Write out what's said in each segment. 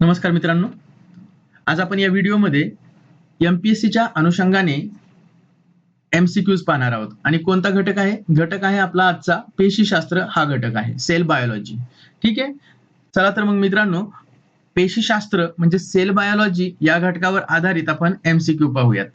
नमस्कार मित्रांनो. आज आपण या व्हिडिओमध्ये एमपीएससीच्या अनुषंगाने एमसीक्यूज पाहणार आहोत. आणि कोणता घटक आहे? घटक आहे आपला आजचा पेशीशास्त्र हा घटक आहे सेल बायोलॉजी ठीक आहे? चला तर मग मित्रांनो पेशीशास्त्र म्हणजे सेल बायोलॉजी या घटकावर आधारित आपण एमसीक्यू पाहूयात.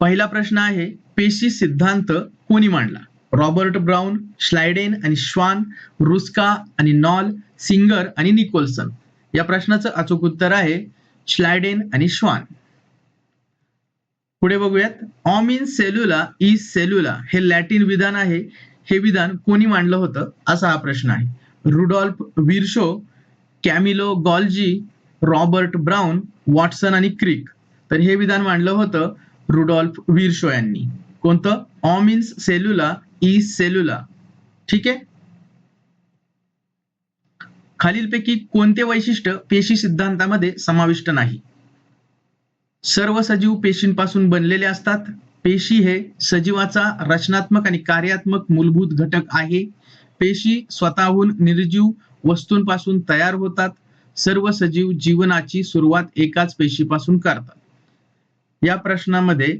पहिला प्रश्न आहे पेशी सिद्धांत कोणी मांडला? रॉबर्ट ब्राउन श्लायडेन आणि श्वान रुस्का आणि नॉल सिंगर आणि निकोल्सन. या प्रश्नाचं अचूक उत्तर आहे श्लायडेन आणि श्वान. पुढे बघूयात. ऑम इन सेल्युला इज सेल्युला हे लॅटिन विधान आहे. हे विधान कोणी मांडलं होतं? असा हा प्रश्न आहे. Rudolf Virchow Camillo Golgi Robert Brown Watson आणि क्रिक. तर हे विधान मांडलं होतं रुडॉल्फ विरशो यांनी. कोणतं? ऑमिन्स सेल्युला ई सेल्युला ठीक आहे? खालीलपैकी कोणते वैशिष्ट्य पेशी सिद्धांतामध्ये समाविष्ट नाही? सर्व सजीव पेशींपासून बनलेले असतात. पेशी हे सजीवाचा रचनात्मक आणि कार्यात्मक मूलभूत घटक आहे. पेशी स्वतःहून निर्जीव वस्तूंपासून तयार होतात. सर्व सजीव जीवनाची सुरुवात एकाच पेशीपासून करतात. या प्रश्नामध्ये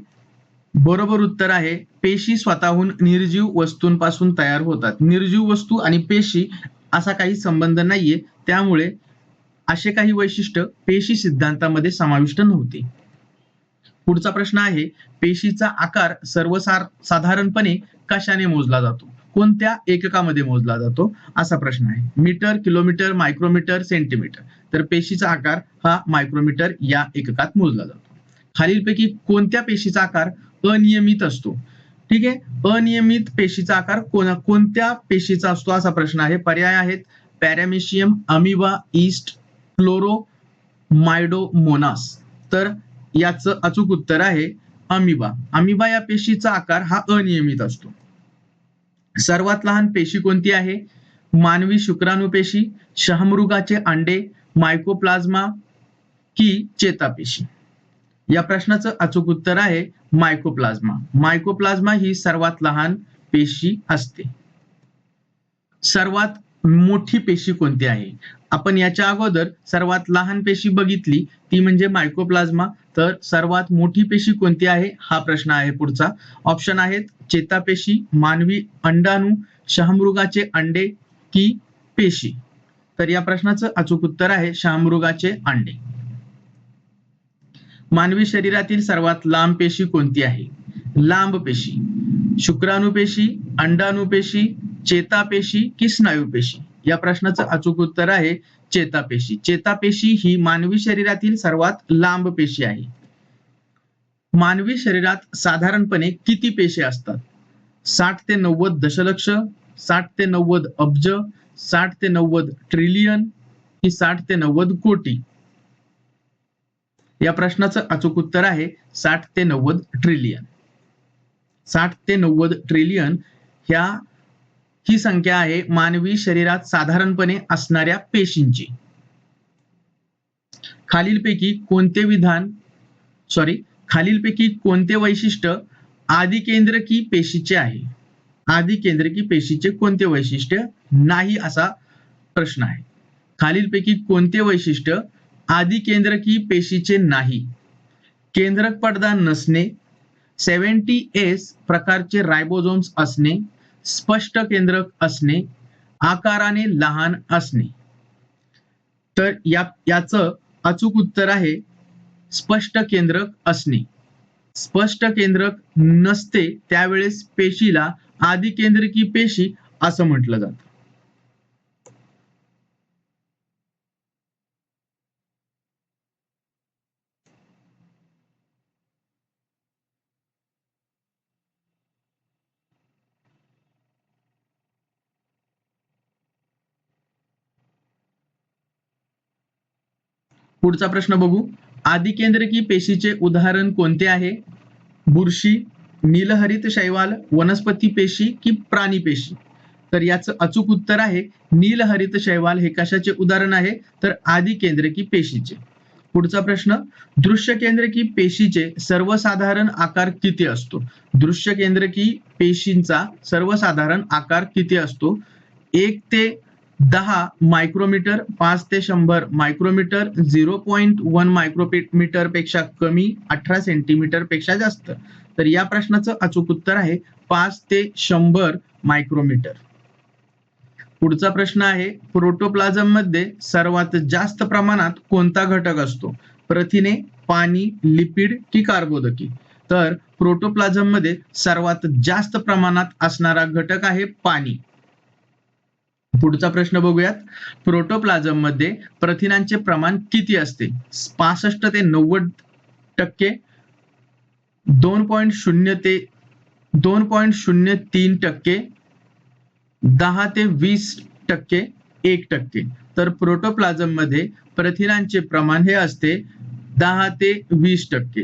बरोबर उत्तर आहे. पेशी स्वतःहून निर्जीव वस्तूंपासून तयार होतात. निर्जीव वस्तू आणि पेशी असा काही संबंध नाहीये. त्यामुळे असे काही वैशिष्ट्य पेशी सिद्धांतामध्ये समाविष्ट नव्हते. पुढचा प्रश्न आहे पेशीचा आकार सर्वसार साधारणपणे कशाने मोजला जातो? कोणत्या एककामध्ये मोजला जातो? असा प्रश्न आहे. Metre kilometre micrometre centimetre. तर पेशीचा आकार हा मायक्रोमीटर या एककात मोजला जातो. खालीलपैकी कोणत्या पेशीचा आकार अनियमित असतो. ठीक आहे? अनियमित पेशीचा आकार कोणा कोणत्या पेशीचा असतो असा प्रश्न आहे. पर्याय आहेत. Paramecium amoeba yeast chlamydomonas. तर याचं अचूक उत्तर आहे अमिबा. अमिबा या पेशीचा आकार हा अनियमित असतो. सर्वात लहान पेशी कोणती आहे? मानवी शुक्राणू पेशी शहमृगाचे अंडे मायकोप्लाझ्मा की चेतापेशी या प्रश्नाचं अचूक उत्तर आहे मायकोप्लाझ्मा मायकोप्लाझ्मा ही सर्वात लहान पेशी असते. सर्वात मोठी पेशी कोणती आहे? आपण याच्या अगोदर सर्वात लहान पेशी बघितली ती म्हणजे मायकोप्लाझ्मा तर सर्वात मोठी पेशी कोणती आहे? हा प्रश्न आहे पुढचा. ऑप्शन आहेत चेतापेशी मानवी अंडाणू शहामृगाचे अंडे की पेशी? तर या प्रश्नाचं अचूक उत्तर आहे शहामृगाचे अंडे. मानवी शरीरातील सर्वात लांब पेशी कोणती आहे? लांब पेशी शुक्राणू पेशी अंडाणू पेशी चेतापेशी की स्नायू पेशी? या प्रश्नाचं अचूक उत्तर आहे चेतापेशी चेतापेशी ही मानवी शरीरातील सर्वात लांब पेशी आहे. मानवी शरीरात साधारणपणे किती पेशी असतात? साठ ते नव्वद दशलक्ष साठ ते नव्वद अब्ज साठ ते नव्वद ट्रिलियन की साठ ते नव्वद कोटी? या प्रश्नाचं अचूक उत्तर आहे साठ ते नव्वद ट्रिलियन साठ ते नव्वद ट्रिलियन ह्या ही संख्या आहे मानवी शरीरात साधारणपणे असणाऱ्या पेशींची. खालीलपैकी कोणते विधान सॉरी खालीलपैकी कोणते वैशिष्ट्य आदिकेंद्रकी पेशीचे आहे? आदिकेंद्रकी पेशीचे कोणते वैशिष्ट्य? नाही असा प्रश्न आहे. खालीलपैकी कोणते वैशिष्ट्य आदिकेंद्रकी पेशीचे नाही. केंद्रक पडदा नसणे. सेव्हन्टी एस प्रकारचे रायबोझोम्स असणे. स्पष्ट केंद्रक असणे. आकाराने लहान असणे. तर या याचं अचूक उत्तर आहे. स्पष्ट केंद्रक असणे. स्पष्ट केंद्रक नसते त्यावेळेस पेशीला आदिकेंद्रकी पेशी असं म्हटलं जातं. पुढचा प्रश्न बघू. आदिकेंद्रकी पेशीचे उदाहरण कोणते आहे? बुरशी नीलहरित शैवाल वनस्पती पेशी की प्राणी पेशी? तर याचं अचूक उत्तर आहे नीलहरित शैवाल हे कशाचे उदाहरण आहे? तर आदिकेंद्रकी पेशीचे. पुढचा प्रश्न दृश्य केंद्रकी पेशीचे सर्वसाधारण आकार किती असतो? दृश्य केंद्रकी पेशींचा सर्वसाधारण आकार किती असतो? एक ते दहा मायक्रोमीटर पाच ते शंभर मायक्रोमीटर झिरो पॉईंट वन मायक्रोमीटरपेक्षा कमी अठरा सेंटीमीटरपेक्षा जास्त. तर या प्रश्नाचं अचूक उत्तर आहे पाच ते शंभर मायक्रोमीटर. पुढचा प्रश्न आहे प्रोटोप्लाझममध्ये सर्वात जास्त प्रमाणात कोणता घटक असतो? प्रथिने पाणी लिपिड की कार्बोदकी? तर प्रोटोप्लाझममध्ये सर्वात जास्त प्रमाणात असणारा घटक आहे पाणी. पुढचा प्रश्न बघूयात. प्रोटोप्लाझममध्ये प्रथिनांचे प्रमाण किती असते? पासष्ट ते नव्वद टक्के दोन पॉईंट शून्य ते दोन पॉईंट शून्य तीन टक्के दहा ते वीस टक्के एक टक्के. तर प्रोटोप्लाझममध्ये प्रथिनांचे प्रमाण हे असते दहा ते वीस टक्के.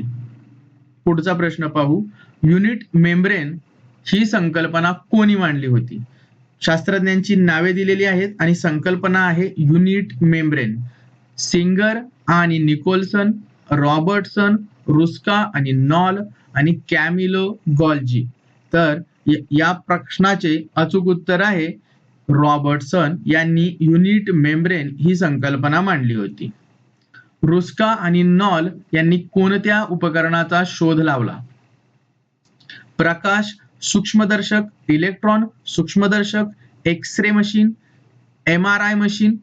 पुढचा प्रश्न पाहू. युनिट मेम्ब्रेन ही संकल्पना कोणी मांडली होती? शास्त्रज्ञांची नावे दिलेली आहेत आणि संकल्पना आहे युनिट मेम्ब्रेन. सिंगर आणि निकोलसन रॉबर्टसन रुस्का आणि नॉल आणि कॅमिलो गॉल्जी. तर या प्रश्नाचे अचूक उत्तर आहे रॉबर्टसन यांनी युनिट मेम्ब्रेन ही संकल्पना मांडली होती. रुस्का आणि नॉल यांनी कोणत्या उपकरणाचा शोध लावला? प्रकाश सूक्ष्मदर्शक इलेक्ट्रॉन सूक्ष्मदर्शक X ray machine M R I machine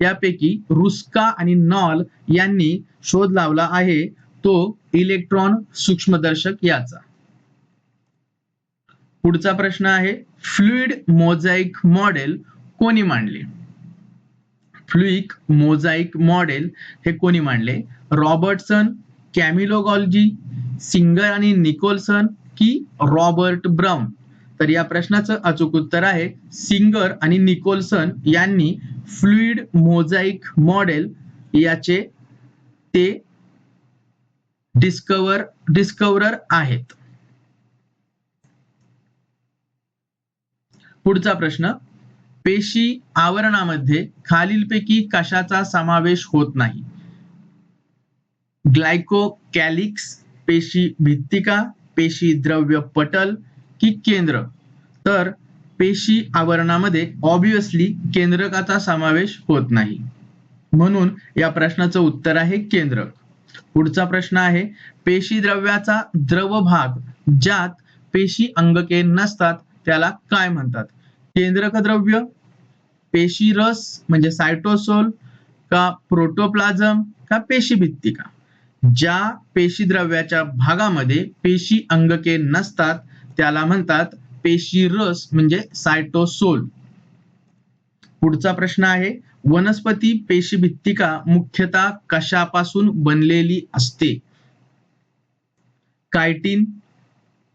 यापैकी रुस्का आणि नॉल यांनी शोध लावला आहे. तो इलेक्ट्रॉन सूक्ष्मदर्शक याचा. पुढचा प्रश्न आहे फ्लुइड मोझाईक मॉडेल कोणी मांडले? फ्लुईक मोझाईक मॉडेल हे कोणी मांडले? रॉबर्टसन कॅमिलोगॉलजी सिंगर आणि निकोलसन की रॉबर्ट ब्राऊन. तर या प्रश्नाचं अचूक उत्तर आहे सिंगर आणि निकोलसन यांनी फ्लुइड मोझाईक मॉडेल याचे ते डिस्कवर डिस्कवरर आहेत. पुढचा प्रश्न पेशी आवरणामध्ये खालीलपैकी कशाचा समावेश होत नाही? ग्लायकोकॅलिक्स पेशी भित्तिका पेशी द्रव्य पटल की केंद्र? तर पेशी आवरणामध्ये ऑब्विसली केंद्रकाचा समावेश होत नाही. म्हणून या प्रश्नाचं उत्तर आहे केंद्र. पुढचा प्रश्न आहे पेशी द्रव्याचा द्रव भाग ज्यात पेशी अंगके नसतात त्याला काय म्हणतात? केंद्रक द्रव्य पेशी रस म्हणजे सायटोसोल का प्रोटोप्लाझम का पेशी भित्तिका? ज्या पेशी द्रव्याच्या भागामध्ये पेशी अंगके नसतात त्याला म्हणतात पेशी रस म्हणजे सायटोसोल पुढचा प्रश्न आहे वनस्पती पेशी भित्तिका मुख्यतः कशापासून बनलेली असते? कायटिन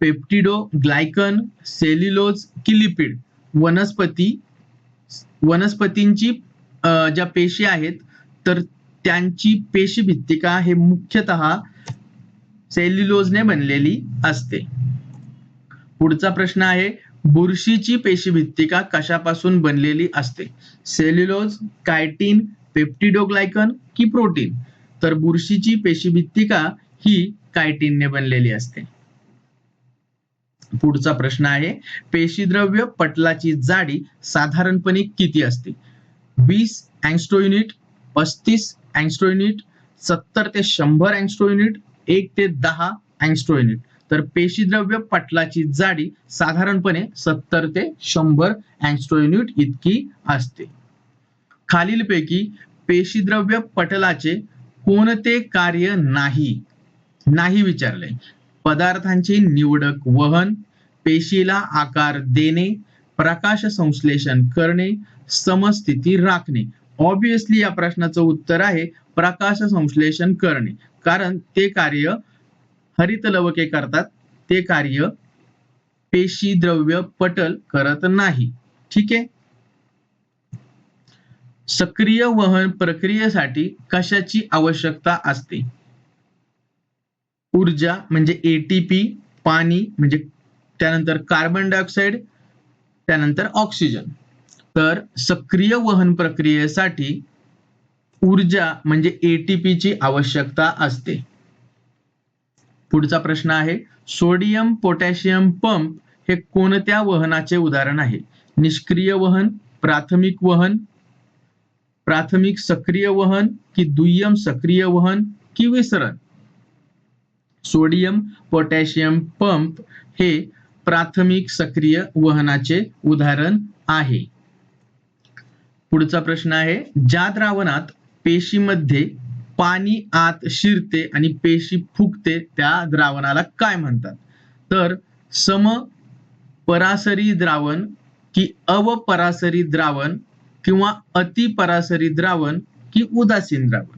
पेप्टिडो ग्लायकन सेल्युलोज की लिपिड? वनस्पती वनस्पतींची ज्या पेशी आहेत तर त्यांची पेशी भित्तिका हे मुख्यतः सेल्युलोजने बनलेली असते. पुढचा प्रश्न आहे बुरशीची पेशी भित्तिका कशापासून बनलेली असते? सेल्युलोज कायटिन पेप्टिडोग्लायकन की प्रोटीन? तर बुरशीची पेशी भित्तिका ही कायटीनने बनलेली असते? पुढचा प्रश्न आहे पेशीद्रव्य पटलाची जाडी साधारणपणे किती असते? वीस अँस्ट्रो युनिट पस्तीस अँस्ट्रो युनिट सत्तर ते शंभर अँस्ट्रो युनिट एक ते दहा अँस्ट्रो युनिट तर पेशीद्रव्य पटलाची जाडी साधारणपणे सत्तर ते शंभर अँस्ट्रो युनिट इतकी असते. खालीलपैकी पेशीद्रव्य पटलाचे कोणते कार्य नाही? नाही विचारले. पदार्थांचे निवडक वहन पेशीला आकार देणे प्रकाश संश्लेषण करणे समस्थिती राखणे. ऑब्विसली या प्रश्नाचं उत्तर आहे प्रकाश संश्लेषण करणे. कारण ते कार्य हरित लवके करतात. ते कार्य पेशी द्रव्य पटल करत नाही. ठीक आहे? सक्रिय वहन प्रक्रियेसाठी कशाची आवश्यकता असते? ऊर्जा म्हणजे एटीपी पाणी म्हणजे त्यानंतर कार्बन डायऑक्साईड त्यानंतर ऑक्सिजन तर सक्रिय वहन प्रक्रियेसाठी ऊर्जा म्हणजे एटीपी ची आवश्यकता असते. पुढचा प्रश्न आहे सोडियम पोटॅशियम पंप हे कोणत्या वहनाचे उदाहरण आहे? निष्क्रिय वहन प्राथमिक वहन प्राथमिक सक्रिय वहन की दुय्यम सक्रिय वहन की विसरण? सोडियम पोटॅशियम पंप हे प्राथमिक सक्रिय वहनाचे उदाहरण आहे. पुढचा प्रश्न आहे. ज्या द्रावणात पेशीमध्ये पाणी आत शिरते आणि पेशी फुगते त्या द्रावणाला काय म्हणतात? तर सम परासरी द्रावण की अवपरासरी द्रावण किंवा अतिपरासरी द्रावण की उदासीन द्रावण?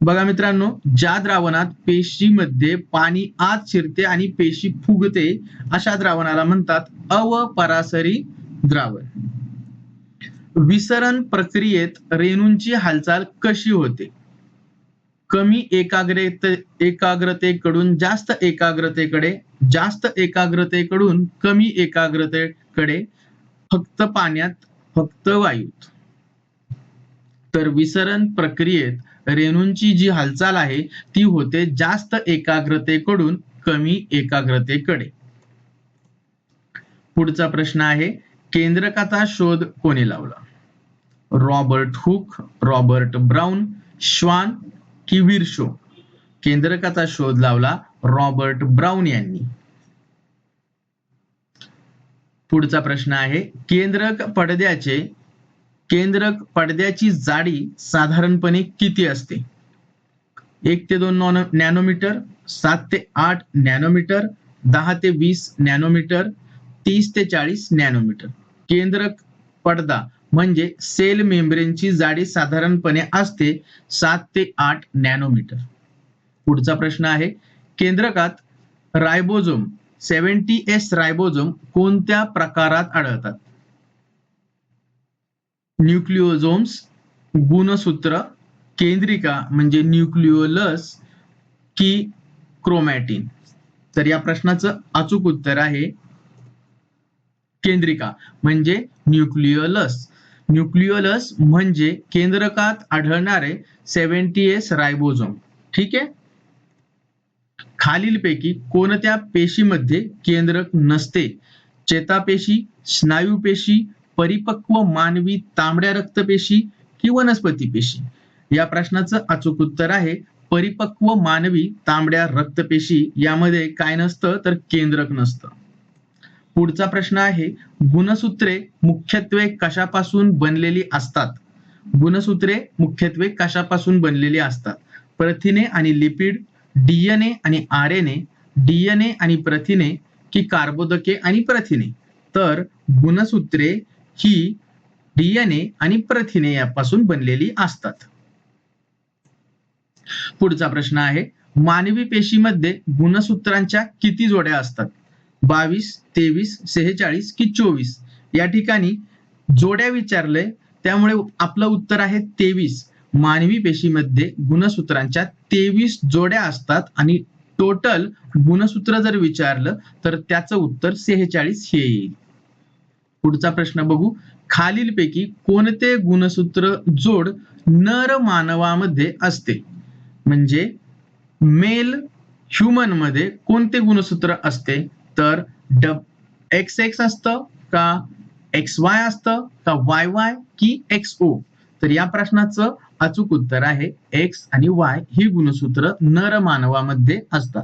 बघा मित्रांनो ज्या द्रावणात पेशीमध्ये पाणी आत शिरते आणि पेशी फुगते अशा द्रावणाला म्हणतात अवपरासरी द्रावण. विसरण प्रक्रियेत रेणूंची हालचाल कशी होते? कमी एकाग्रते एकाग्रतेकडून जास्त एकाग्रतेकडे जास्त एकाग्रतेकडून कमी एकाग्रतेकडे फक्त पाण्यात फक्त वायूत. तर विसरण प्रक्रियेत रेणूंची जी हालचाल आहे ती होते जास्त एकाग्रतेकडून कमी एकाग्रतेकडे. पुढचा प्रश्न आहे केंद्रकाचा शोध कोणी लावला? रॉबर्ट हुक रॉबर्ट ब्राउन श्वान की विरशो केंद्रकाचा शोध लावला रॉबर्ट ब्राउन यांनी. पुढचा प्रश्न आहे केंद्रक पडद्याचे केंद्रक पडद्याची जाडी साधारणपणे किती असते? एक ते दोन नॅनोमीटर सात ते आठ नॅनोमीटर दहा ते वीस नॅनोमीटर तीस ते चाळीस नॅनोमीटर. केंद्रक पडदा म्हणजे सेल मेम्ब्रेनची जाडी साधारणपणे असते सात ते आठ नॅनोमीटर. पुढचा प्रश्न आहे केंद्रकात रायबोझोम सेव्हन्टी एस रायबोझोम कोणत्या प्रकारात आढळतात? न्यूक्लिओझोम्स गुणसूत्र केंद्रिका म्हणजे न्यूक्लिओलस की क्रोमॅटिन? तर या प्रश्नाचं अचूक उत्तर आहे केंद्रिका म्हणजे न्यूक्लिओलस. न्यूक्लिओलस म्हणजे केंद्रकात आढळणारे सेव्हन्टी एस रायबोझोम. ठीक आहे? खालीलपैकी कोणत्या पेशीमध्ये केंद्रक नसते? चेतापेशी स्नायूपेशी परिपक्व मानवी तांबड्या रक्तपेशी की वनस्पती पेशी? या प्रश्नाचं अचूक उत्तर आहे परिपक्व मानवी तांबड्या रक्तपेशी. यामध्ये काय नसतं तर केंद्रक नसतं. पुढचा प्रश्न आहे गुणसूत्रे मुख्यत्वे कशापासून बनलेली असतात? गुणसूत्रे मुख्यत्वे कशापासून बनलेली असतात? प्रथिने आणि लिपिड डीएनए आणि आर एन ए डीएनए आणि प्रथिने की कार्बोदके आणि प्रथिने? तर गुणसूत्रे ही डीएनए आणि प्रथिने यापासून बनलेली असतात. पुढचा प्रश्न आहे मानवी पेशीमध्ये गुणसूत्रांच्या किती जोड्या असतात? बावीस तेवीस सेहेचाळीस की चोवीस. या ठिकाणी जोड्या विचारले त्यामुळे आपलं उत्तर आहे तेवीस. मानवी पेशीमध्ये गुणसूत्रांच्या तेवीस जोड्या असतात आणि टोटल गुणसूत्र जर विचारलं तर त्याचं उत्तर सेहेचाळीस हे येईल. पुढचा प्रश्न बघू. खालीलपैकी कोणते गुणसूत्र जोड नर मानवामध्ये असते? म्हणजे मेल ह्युमनमध्ये कोणते गुणसूत्र असते? तर डब एक्स एक्स असतं का एक्स वाय असतं का वाय वाय की एक्स ओ तर या प्रश्नाचं अचूक उत्तर आहे. एक्स आणि वाय ही गुणसूत्र नर मानवामध्ये असतात.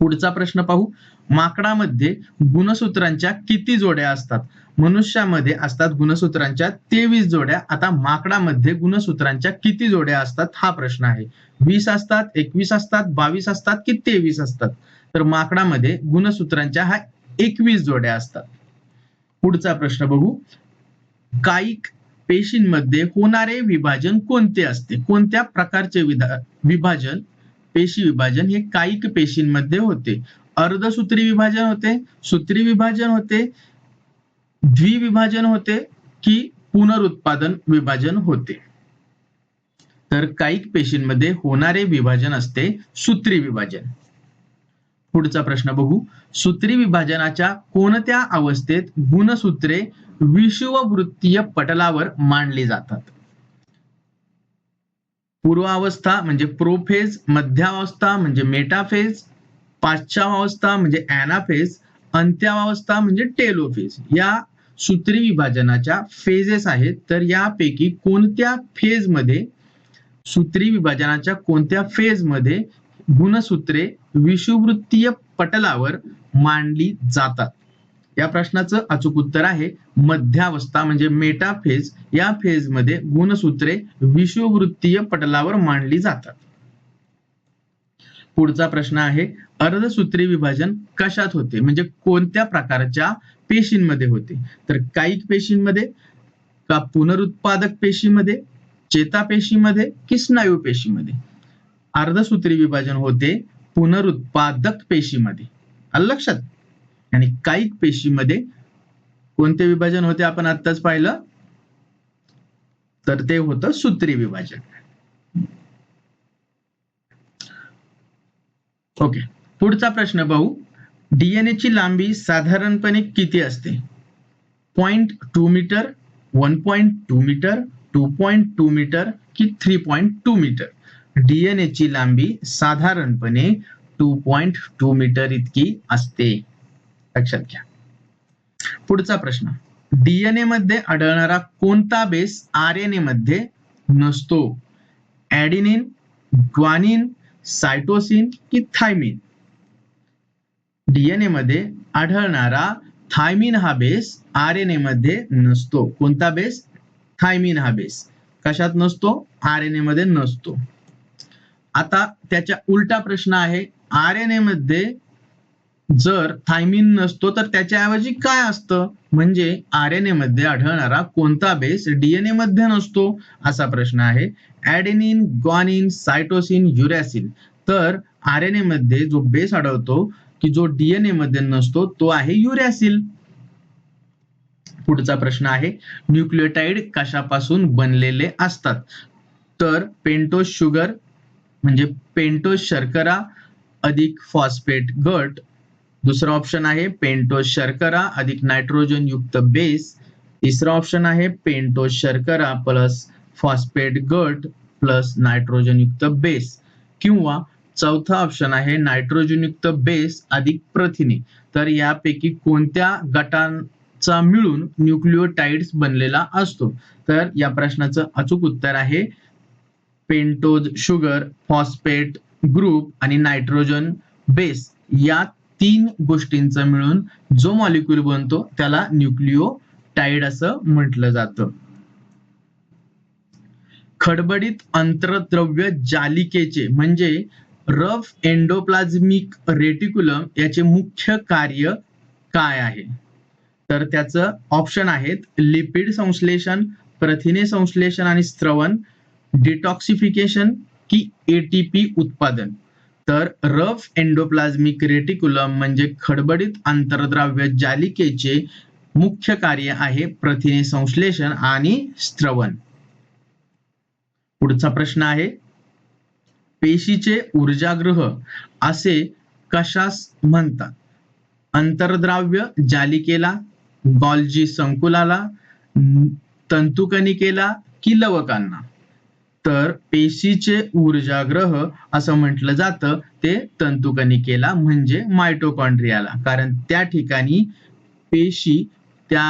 पुढचा प्रश्न पाहू. माकडामध्ये गुणसूत्रांच्या किती जोड्या असतात? मनुष्यामध्ये असतात गुणसूत्रांच्या तेवीस जोड्या. आता माकडामध्ये गुणसूत्रांच्या किती जोड्या असतात? हा प्रश्न आहे. वीस असतात एकवीस असतात बावीस असतात की तेवीस असतात? तर माकडामध्ये गुणसूत्रांच्या हा एकवीस जोड्या असतात. पुढचा प्रश्न बघू. कायिक पेशींमध्ये होणारे विभाजन कोणते असते? कोणत्या प्रकारचे विभाजन? पेशी विभाजन हे कायिक पेशींमध्ये होते. अर्धसूत्री विभाजन होते सूत्री विभाजन होते द्विविभाजन होते की पुनरुत्पादन विभाजन होते. तर कायिक पेशींमध्ये होणारे विभाजन असते सूत्री विभाजन. पुढचा प्रश्न बघू. सूत्री विभाजनाच्या कोणत्या अवस्थेत गुणसूत्रे विषुववृत्तीय पटलावर मांडली जातात? पूर्वावस्था म्हणजे प्रोफेज मध्यावस्था म्हणजे मेटाफेज पाश्चावस्था म्हणजे अॅनाफेज अंत्यावस्था म्हणजे टेलोफेज. या सूत्री विभाजनाच्या फेजेस आहेत. तर यापैकी कोणत्या फेजमध्ये सूत्री विभाजनाच्या कोणत्या फेजमध्ये गुणसूत्रे विषुववृत्तीय पटलावर मांडली जातात. या प्रश्नाचं अचूक उत्तर आहे मध्यावस्था म्हणजे मेटा फेज या फेजमध्ये गुणसूत्रे विषुववृत्तीय पटलावर मांडली जातात. पुढचा प्रश्न आहे अर्धसूत्री विभाजन कशात होते? म्हणजे कोणत्या प्रकारच्या पेशींमध्ये होते? तर कायिक पेशींमध्ये का पुनरुत्पादक पेशीमध्ये चेता पेशीमध्ये की स्नायू पेशीमध्ये? अर्धसूत्री विभाजन होते पुनरुत्पादक पेशीमध्ये. आलं लक्षात? आणि कायिक पेशीमध्ये कोणते विभाजन होते आपण आत्ताच पाहिलं? तर ते होतं सूत्री विभाजन ओके. पुढचा प्रश्न पाहू डीएनए ची लांबी साधारणपणे किती असते? Point two metre one point two metre two point two metre की three point two metre DNA ची लांबी साधारणपणे टू पॉइंट टू मीटर इतकी असते. लक्षात घ्या. पुढचा प्रश्न. डीएनए मध्ये आढळणारा कोणता बेस आर एन ए मध्ये नसतो? ऍडिनिन ग्वानिन सायटोसिन की थायमिन डीएनए मध्ये आढळणारा थायमिन हा बेस आर एन ए मध्ये नसतो. कोणता बेस थायमिन हा बेस कशात नसतो? आर एन ए मध्ये नसतो. आता त्याच्या उलटा प्रश्न आहे आर एन ए मध्ये जर थायमिन नसतो तर त्याच्याऐवजी काय असतं? म्हणजे आर एन ए मध्ये आढळणारा कोणता बेस डीएनए मध्ये नसतो? असा प्रश्न आहे. ऍडेनिन ग्वानिन सायटोसिन युरॅसिन तर आर एन ए मध्ये जो बेस आढळतो की जो डीएनए मध्ये नसतो तो आहे युरॅसिल पुढचा प्रश्न आहे न्यूक्लियोटाइड कशापासून बनलेले असतात? तर पेंटो शुगर म्हणजे पेंटोज शर्करा अधिक फॉस्फेट गट. दुसरा ऑप्शन आहे पेंटोज शर्करा अधिक नायट्रोजन युक्त बेस तिसरा ऑप्शन आहे पेंटोज शर्करा प्लस फॉस्फेट गट प्लस नायट्रोजन युक्त बेस किंवा चौथा ऑप्शन आहे नायट्रोजन युक्त बेस अधिक प्रथिने. तर यापैकी कोणत्या गटांचा मिळून न्यूक्लिओटाइड्स बनलेला असतो? तर या प्रश्नाचं अचूक उत्तर आहे पेंटोज शुगर फॉस्फेट ग्रुप आणि नायट्रोजन बेस या तीन गोष्टींचा मिळून जो मॉलिक्यूल बनतो त्याला न्यूक्लिओटाइड असं म्हटलं जातं. खडबडीत अंतरद्रव्य जालिकेचे म्हणजे रफ एंडोप्लाझ्मिक रेटिकुलम याचे मुख्य कार्य काय आहे? तर त्याचं ऑप्शन आहेत लिपिड संश्लेषण प्रथिने संश्लेषण आणि स्त्रवण डिटॉक्सिफिकेशन की एटीपी उत्पादन. तर रफ एंडोप्लाझ्मिक रेटिकुलम म्हणजे खडबडीत आंतरद्राव्य जालिकेचे मुख्य कार्य आहे प्रथिने संश्लेषण आणि स्त्रवण पुढचा प्रश्न आहे पेशीचे ऊर्जागृह असे कशास म्हणतात? अंतर्द्राव्य जालिकेला गॉल्जी संकुलाला तंतुकणिकेला की लवकांना? तर पेशीचे ऊर्जाग्रह असं म्हटलं जातं. ते तंतुकणिकेला म्हणजे मायटोकॉन्ड्रियाला कारण त्या ठिकाणी पेशी त्या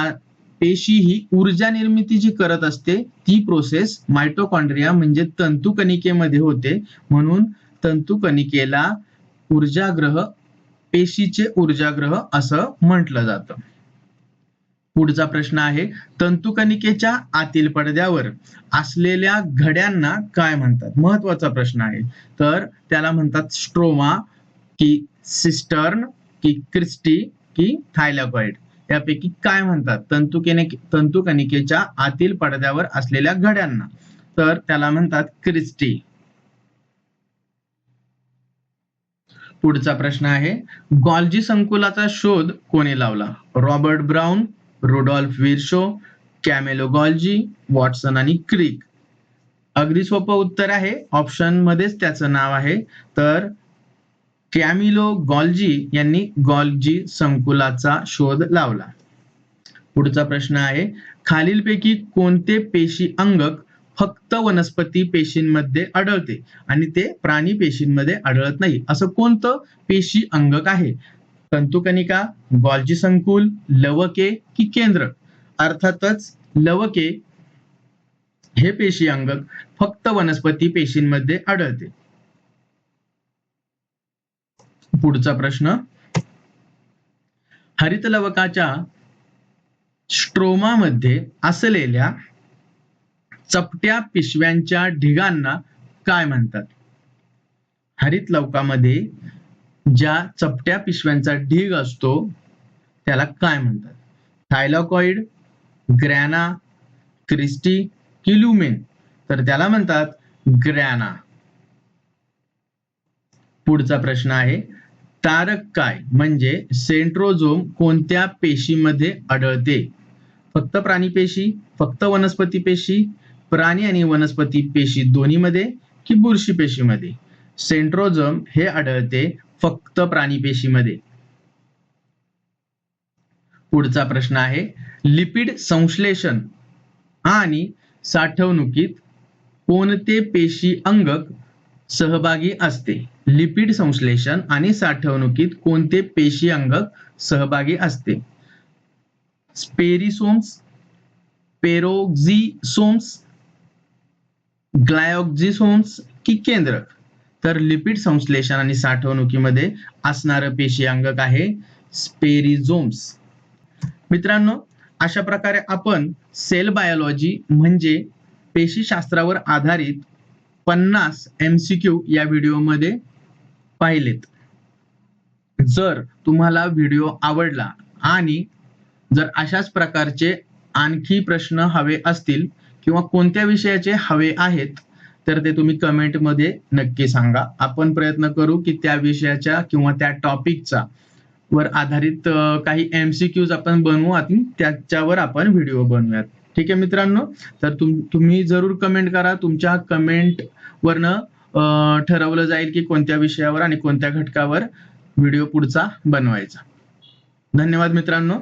पेशी ही ऊर्जा निर्मिती जी करत असते ती प्रोसेस मायटोकॉन्ड्रिया म्हणजे तंतुकणिकेमध्ये होते. म्हणून तंतुकणिकेला ऊर्जाग्रह पेशीचे ऊर्जाग्रह असं म्हटलं जातं. पुढचा प्रश्न आहे तंतुकणिकेच्या आतील पडद्यावर असलेल्या घड्यांना काय म्हणतात? महत्त्वाचा प्रश्न आहे. तर त्याला म्हणतात स्ट्रोमा की सिस्टर्न की क्रिस्टी की थायलॉकॉइड यापैकी काय म्हणतात? तंतुकेने तंतुकणिकेच्या आतील पडद्यावर असलेल्या घड्यांना. तर त्याला म्हणतात क्रिस्टी. पुढचा प्रश्न आहे गॉल्जी संकुलाचा शोध कोणी लावला? Robert Brown Rudolf Virchow Camillo Golgi Watson आणि क्रिक. अगदी सोपं उत्तर आहे. ऑप्शन मध्येच त्याचं नाव आहे. तर कॅमिलो गॉल्जी यांनी गॉल्जी संकुलाचा शोध लावला. पुढचा प्रश्न आहे. खालीलपैकी कोणते पेशी अंगक फक्त वनस्पती पेशींमध्ये आढळते आणि ते प्राणी पेशींमध्ये आढळत नाही? असं कोणतं पेशी अंगक आहे? तंतुकणिका गॉल्जी संकुल लवके की केंद्र. अर्थातच लवके हे पेशी अंगक फक्त वनस्पती पेशींमध्ये आढळते. पुढचा प्रश्न. हरित लवकाच्या स्ट्रोमामध्ये असलेल्या चपट्या पिशव्यांच्या ढिगांना काय म्हणतात? हरित लवकामध्ये ज्या चपट्या पिशव्यांचा ढीग असतो त्याला काय म्हणतात? थायलॉकॉइड ग्रॅना क्रिस्टी किल्युमेन. तर त्याला म्हणतात ग्रॅना. पुढचा प्रश्न आहे तारक काय? म्हणजे सेंट्रोझोम कोणत्या पेशीमध्ये आढळते? फक्त प्राणी पेशी फक्त वनस्पती पेशी प्राणी आणि वनस्पती पेशी दोन्हीमध्ये की बुरशी पेशीमध्ये? सेंट्रोझोम हे आढळते फक्त प्राणी पेशीमध्ये पुढचा प्रश्न आहे लिपिड संश्लेषण आणि साठवणुकीत कोणते पेशी अंगक सहभागी असते? लिपिड संश्लेषण आणि साठवणुकीत कोणते पेशी अंगक सहभागी असते? स्पेरिसोम्स पेरोक्झिसोम्स ग्लायोक्झिसोम्स की केंद्रक. तर लिपिड संश्लेषण आणि साठवणुकीमध्ये असणारं पेशी अंगक आहे स्पेरिझोम्स मित्रांनो अशा प्रकारे आपण सेल बायोलॉजी म्हणजे पेशीशास्त्रावर आधारित पन्नास एम सी क्यू या व्हिडिओमध्ये पाहिलेत. जर तुम्हाला व्हिडिओ आवडला आणि जर अशाच प्रकारचे आणखी प्रश्न हवे असतील किंवा कोणत्या विषयाचे हवे आहेत तर ते तुम्ही कमेंटमध्ये नक्की सांगा. आपण प्रयत्न करू की त्या विषयाच्या किंवा त्या टॉपिकचा वर आधारित काही एम सी क्यूज आपण बनवू आणि त्याच्यावर आपण व्हिडिओ बनवूयात. ठीक आहे मित्रांनो? तर तुम तुम्ही जरूर कमेंट करा. तुमच्या कमेंट वरनं ठरवलं जाईल की कोणत्या विषयावर आणि कोणत्या घटकावर व्हिडिओ पुढचा बनवायचा. धन्यवाद मित्रांनो.